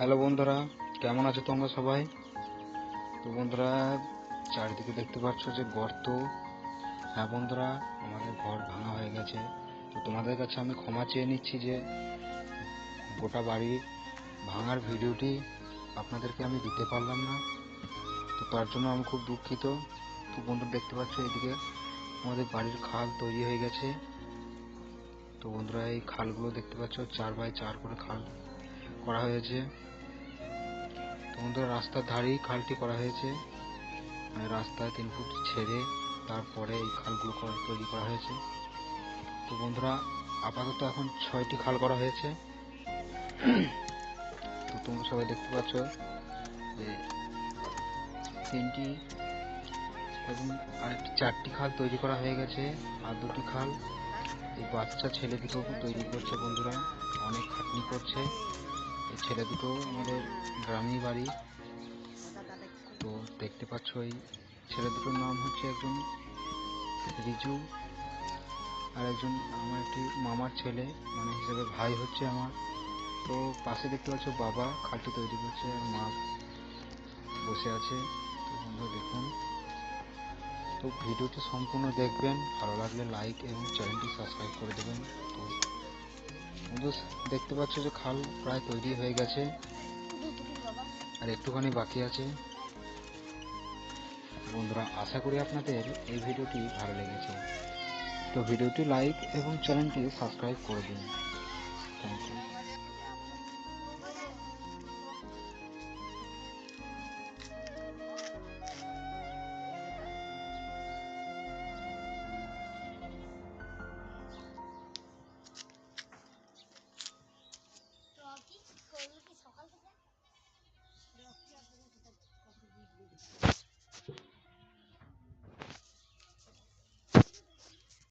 Hello বন্ধুরা, কেমন আছো তোমরা সবাই? তো বন্ধুরা, চারিদিকে দেখতে পাচ্ছ যে গর্ত হ্যাঁ বন্ধুরা, আমাদের ঘর ভাঙা হয়ে গেছে। তো তোমাদের কাছে আমি ক্ষমা চেয়ে নিচ্ছি যে গোটা বাড়ি ভাঙার ভিডিওটি আপনাদেরকে আমি দিতে পারলাম না। তো তার জন্য আমি খুব দুঃখিত। তো বন্ধু, দেখতে পাচ্ছ এদিকে আমাদের বাড়ির খাল তৈরি হয়ে গেছে। তো বন্ধুরা, এই খালগুলো দেখতে পাচ্ছ, চার বাই চার করে খাল। করা হয়েছে। তো বন্ধুরা রাস্তার ধারেই খালটি করা হয়েছে। মানে রাস্তায় তিন ফুট ছেড়ে তারপরে এই খালগুলো তৈরি করা হয়েছে। তো বন্ধুরা, আপাতত এখন ছয়টি খাল করা হয়েছে। তো তোমরা সবাই দেখতে পাচ্ছ যে তিনটি এবং আরেকটি চারটি খাল তৈরি করা হয়ে গেছে, আর দুটি খাল এই বাচ্চা ছেলে দুটো তৈরি করছে বন্ধুরা, অনেক খাটনি করছে। ছেলে দুটো আমাদের গ্রামেই বাড়ি। তো দেখতে পাচ্ছ এই ছেলে দুটোর নাম হচ্ছে একজন রিজু আর একজন আমার একটি মামার ছেলে মানে হিসেবে ভাই হচ্ছে আমার। তো পাশে দেখতে পাচ্ছ বাবা খালটি তৈরি করছে আর মা বসে আছে। তো বন্ধুরা দেখুন। তো ভিডিওটি সম্পূর্ণ দেখবেন। ভালো লাগলে লাইক এবং চ্যানেলটি সাবস্ক্রাইব করে দেবেন। দেখতে পাচ্ছ যে খাল প্রায় তৈরি হয়ে গেছে। আর একটুখানি বাকি আছে। বন্ধুরা, আশা করি আপনাদের এই ভিডিওটি ভালো লেগেছে। তো ভিডিওটি লাইক এবং চ্যানেলটি সাবস্ক্রাইব করে দিন। Thank you.